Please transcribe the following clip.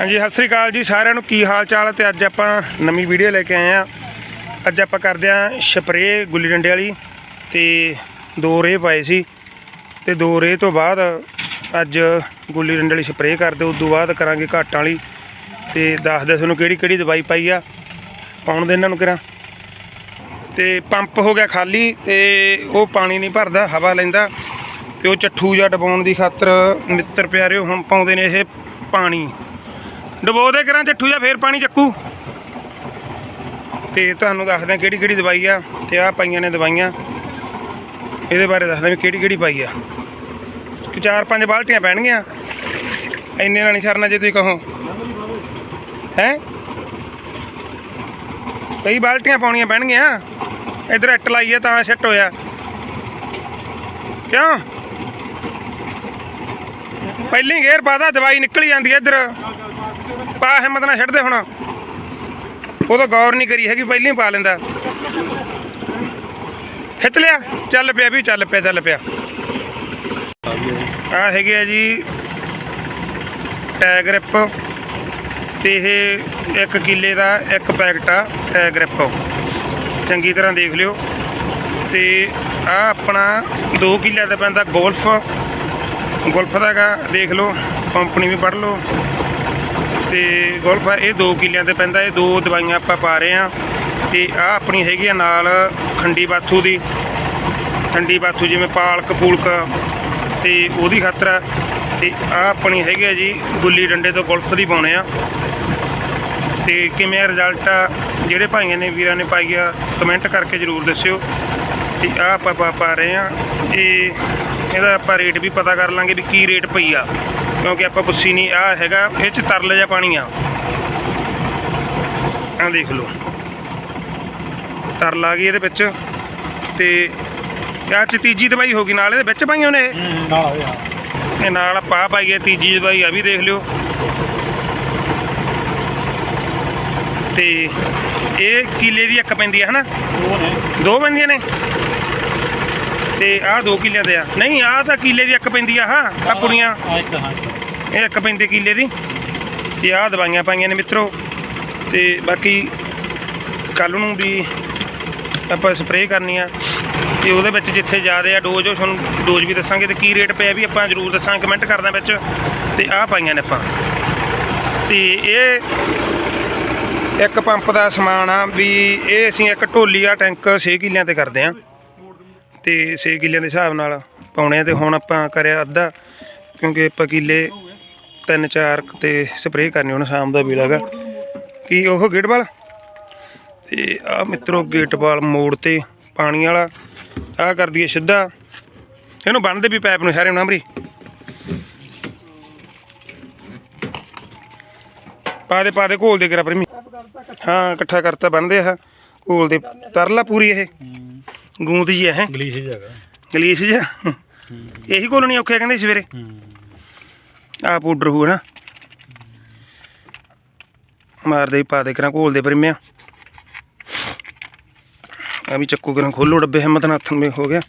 ਹਾਂਜੀ, ਸਤਿ ਸ੍ਰੀ ਅਕਾਲ ਜੀ ਸਾਰਿਆਂ ਨੂੰ। ਕੀ ਹਾਲ ਚਾਲ ਹੈ? ਤੇ ਅੱਜ ਆਪਾਂ ਨਵੀਂ ਵੀਡੀਓ ਲੈ ਕੇ ਆਏ ਆ ਅੱਜ ਆਪਾਂ ਕਰਦੇ ਆ ਸਪਰੇਅ ਗੁੱਲੀ ਡੰਡੇ ਵਾਲੀ। ਤੇ ਦੋ ਰੇਹ ਪਾਏ ਸੀ। ਤੇ ਦੋ ਰੇਹ ਤੋਂ ਬਾਅਦ ਅੱਜ ਗੁੱਲੀ ਡੰਡੇ ਵਾਲੀ ਸਪਰੇਅ ਕਰਦੇ ਉਸ ਤੋਂ ਬਾਅਦ ਕਰਾਂਗੇ ਘਾਟਾਂ ਵਾਲੀ। ਤੇ ਦੱਸਦੇ ਤੁਹਾਨੂੰ ਕਿਹੜੀ ਕਿਹੜੀ ਦਵਾਈ ਪਾਈ ਆ। ਪਾਉਣ ਦੇ ਇਹਨਾਂ ਨੂੰ ਕਰਾਂ। ਤੇ ਪੰਪ ਹੋ ਗਿਆ ਖਾਲੀ ਤੇ ਉਹ ਪਾਣੀ ਨਹੀਂ ਭਰਦਾ, ਹਵਾ ਲੈਂਦਾ। ਤੇ ਉਹ ਚੱਠੂ ਜਾਂ ਡਬਾਉਣ ਦੀ ਖਾਤਰ ਮਿੱਤਰ ਪਿਆਰਿਓ, ਹੁਣ ਪਾਉਂਦੇ ਨੇ ਇਹ ਪਾਣੀ। ਡਬੋ ਦੇ ਕਰਾਂ ਚੱਠੂ ਜਾਂ, ਫੇਰ ਪਾਣੀ ਚੱਕੂ। ਤੇ ਤੁਹਾਨੂੰ ਦੱਸਦੇ ਕਿਹੜੀ ਕਿਹੜੀ ਦਵਾਈ ਆ, ਤੇ ਆ ਪਾਈਆਂ ਨੇ ਦਵਾਈਆਂ। ਇਹਦੇ ਬਾਰੇ ਦੱਸਦੇ ਵੀ ਕਿਹੜੀ ਕਿਹੜੀ ਪਾਈ ਆ। ਕਿ ਚਾਰ ਪੰਜ ਬਾਲਟੀਆਂ ਪੈਣਗੀਆਂ। ਇੰਨੇ ਨਾਲ ਨਹੀਂ ਸਰਨਾ ਜੇ ਤੁਸੀਂ ਕਹੋ। ਹੈ? ਕਈ ਬਾਲਟੀਆਂ ਪਾਉਣੀਆਂ ਪੈਣਗੀਆਂ। ਇਧਰ ਇੱਟ ਲਾਈ ਆ ਤਾਂ ਸੈੱਟ ਹੋਇਆ। ਕਿਉਂ? ਪਹਿਲੀ ਗੇਰ ਪਾਦਾ ਦਵਾਈ ਨਿਕਲ ਜਾਂਦੀ ਐ ਇੱਧਰ। ਪਾ ਹਿੰਮਤ ਨਾਲ ਛੱਡ ਦੇ ਹੁਣ। ਉਹ ਤਾਂ ਗੌਰ ਨਹੀਂ ਕਰੀ ਹੈਗੀ, ਪਹਿਲਾਂ ਹੀ ਪਾ ਲੈਂਦਾ। ਖਿੱਚ ਲਿਆ, ਚੱਲ ਪਿਆ ਵੀ ਚੱਲ ਪਿਆ ਚੱਲ ਪਿਆ। ਆ ਹੈਗੇ ਆ ਜੀ ਟੈਗ ਗ੍ਰਿਪ ਤੇ ਇਹ 1 ਕਿੱਲੇ ਦਾ ਇੱਕ ਪੈਕਟ ਆ ਟੈਗ ਗ੍ਰਿਪ। ਚੰਗੀ ਤਰ੍ਹਾਂ ਦੇਖ ਲਿਓ। ਤੇ ਆ ਆਪਣਾ 2 ਕਿੱਲੇ ਦਾ ਪੈਂਦਾ ਗੋਲਫ। ਗੋਲਫ ਦਾ ਹੈਗਾ, ਦੇਖ ਲਓ, ਕੰਪਨੀ ਵੀ ਪੜ੍ਹ ਲਓ। ਤੇ ਗੋਲਫ ਇਹ 2 ਕਿੱਲਿਆਂ ਤੇ ਪੈਂਦਾ, ਇਹ ਦੋ ਦਵਾਈਆਂ ਆਪਾਂ ਪਾ ਰਹੇ ਆ ਤੇ ਆ ਆਪਣੀ ਹੈਗੀ ਆ ਨਾਲ ਖੰਡੀ ਬਾਥੂ ਦੀ। ਖੰਡੀ ਬਾਥੂ ਜਿਵੇਂ ਪਾਲਕ ਪੂਲਕ ਤੇ ਉਹਦੀ ਖਾਤਰ ਆ। ਤੇ ਆ ਆਪਣੀ ਹੈਗੀ ਆ ਜੀ, ਗੁੱਲੀ ਡੰਡੇ ਤੋਂ ਗੋਲਫ ਦੀ ਪਾਉਣੇ ਆ। ਤੇ ਕਿਵੇਂ ਰਿਜ਼ਲਟ ਆ, ਜਿਹੜੇ ਭਾਈਆਂ ਨੇ ਵੀਰਾਂ ਨੇ ਪਾਈ ਆ ਕਮੈਂਟ ਕਰਕੇ ਜਰੂਰ ਦੱਸਿਓ। ਤੇ ਆ ਆਪਾਂ ਪਾ ਪਾ ਰਹੇ ਆ ਇਹ ਇਹਦਾ ਆਪਾਂ ਰੇਟ ਵੀ ਪਤਾ ਕਰ ਲਾਂਗੇ ਵੀ ਕੀ ਰੇਟ ਪਈ ਆ। ਕਿਉਂਕਿ ਆਪਾਂ ਪੁੱਛੀ ਨਹੀਂ ਆ ਹੈਗਾ ਇਹ ਚ ਤਰਲ ਜਿਹਾ ਪਾਣੀ ਆ। ਆ ਦੇਖ ਲਓ। ਤਰਲ ਆ ਗਈ ਇਹਦੇ ਵਿੱਚ ਤੇ ਆ ਚ ਤੀਜੀ ਦਵਾਈ ਹੋ ਗਈ ਨਾਲ ਇਹਦੇ ਵਿੱਚ ਪਾਈਆਂ ਨੇ ਇਹ? ਨਾਲ ਇਹ ਨਾਲ ਪਾ ਪਾਈਏ ਤੀਜੀ ਦਵਾਈ ਆ ਵੀ ਦੇਖ ਲਿਓ। ਤੇ ਇਹ ਕਿਲੇ ਦੀ ਇੱਕ ਪੈਂਦੀ ਹੈ ਹਨਾ? ਉਹ ਨੇ। ਦੋ ਪੈਂਦੀਆਂ ਨੇ? ਤੇ ਆਹ ਦੋ ਕਿੱਲਿਆਂ ਦੇ ਆ। ਨਹੀਂ ਆਹ ਤਾਂ ਕਿਲੇ ਦੀ ਇੱਕ ਪੈਂਦੀ ਆ ਹਾਂ ਆ ਕੁੜੀਆਂ ਇਹ ਇੱਕ ਪੈਂਦੀ ਕਿਲੇ ਦੀ। ਤੇ ਆਹ ਦਵਾਈਆਂ ਪਾਈਆਂ ਨੇ ਮਿੱਤਰੋ। ਤੇ ਬਾਕੀ ਕੱਲ ਨੂੰ ਵੀ ਆਪਾਂ ਸਪਰੇਅ ਕਰਨੀ ਆ। ਤੇ ਉਹਦੇ ਵਿੱਚ ਜਿੱਥੇ ਜ਼ਿਆਦਾ ਆ ਡੋਜ਼ ਉਹ ਤੁਹਾਨੂੰ ਡੋਜ਼ ਵੀ ਦੱਸਾਂਗੇ ਤੇ ਕੀ ਰੇਟ ਪਿਆ ਵੀ ਆਪਾਂ ਜ਼ਰੂਰ ਦੱਸਾਂਗੇ ਕਮੈਂਟ ਕਰਦਾ ਵਿੱਚ। ਤੇ ਆਹ ਪਾਈਆਂ ਨੇ ਆਪਾਂ। ਤੇ ਇਹ ਇੱਕ ਪੰਪ ਦਾ ਸਮਾਨ ਆ ਵੀ ਇਹ ਅਸੀਂ ਇੱਕ ਢੋਲੀ ਆ ਟੈਂਕ 6 ਕਿੱਲਿਆਂ ਤੇ ਕਰਦੇ ਆ। ਤੇ 6 ਕਿੱਲਿਆਂ ਦੇ ਹਿਸਾਬ ਨਾਲ ਪਾਉਣੇ ਆ ਤੇ ਹੁਣ ਆਪਾਂ ਕਰਿਆ ਅੱਧਾ, ਕਿਉਂਕਿ ਆਪਾਂ ਕਿੱਲੇ ਤਿੰਨ ਚਾਰ ਤੇ ਸਪਰੇਅ ਕਰਨੀ ਹੁਣ ਸ਼ਾਮ ਦਾ ਵੇਲਾ ਕੀ ਉਹ ਗੇਟਵਾਲ ਤੇ ਆ ਮਿੱਤਰੋ ਗੇਟਵਾਲ ਮੋੜ ਤੇ ਪਾਣੀ ਵਾਲਾ ਆ ਕਰ ਦਈਏ ਸਿੱਧਾ। ਇਹਨੂੰ ਬੰਨਦੇ ਵੀ ਪਾਈਪ ਨੂੰ ਸਾਰੇ ਨੂੰ ਅਮਰੀ ਪਾ ਦੇ ਪਾ ਦੇ, ਘੋਲ ਦੇ ਕਰਾ ਪਰਮੀ। ਹਾਂ, ਇਕੱਠਾ ਕਰਤਾ ਬੰਨਦੇ ਆ ਘੋਲ ਦੇ, ਤਰਲਾ ਪੂਰੀ ਇਹ। ਗੂੰਦ ਜੀ ਇਹ। ਇੰਗਲਿਸ਼ ਜਗ੍ਹਾ। ਗਲੀਸ ਜਿਹਾ। ਇਹੀ ਘੋਲਣੀ ਔਖੇ ਕਹਿੰਦੇ ਸੀ ਸਵੇਰੇ। ਹੂੰ। ਆ ਪਾਊਡਰ ਹੋਊ ਨਾ। ਮਾਰਦੇ ਹੀ ਪਾ ਦੇ ਕਰਾਂ ਘੋਲ ਦੇ ਪਰਮਿਆ। ਆ ਵੀ ਚੱਕੂ ਕਰਾਂ ਖੋਲੋ ਡੱਬੇ ਹਿੰਮਤ ਨਾਲ ਹੱਥ ਮੇ ਹੋ ਗਿਆ।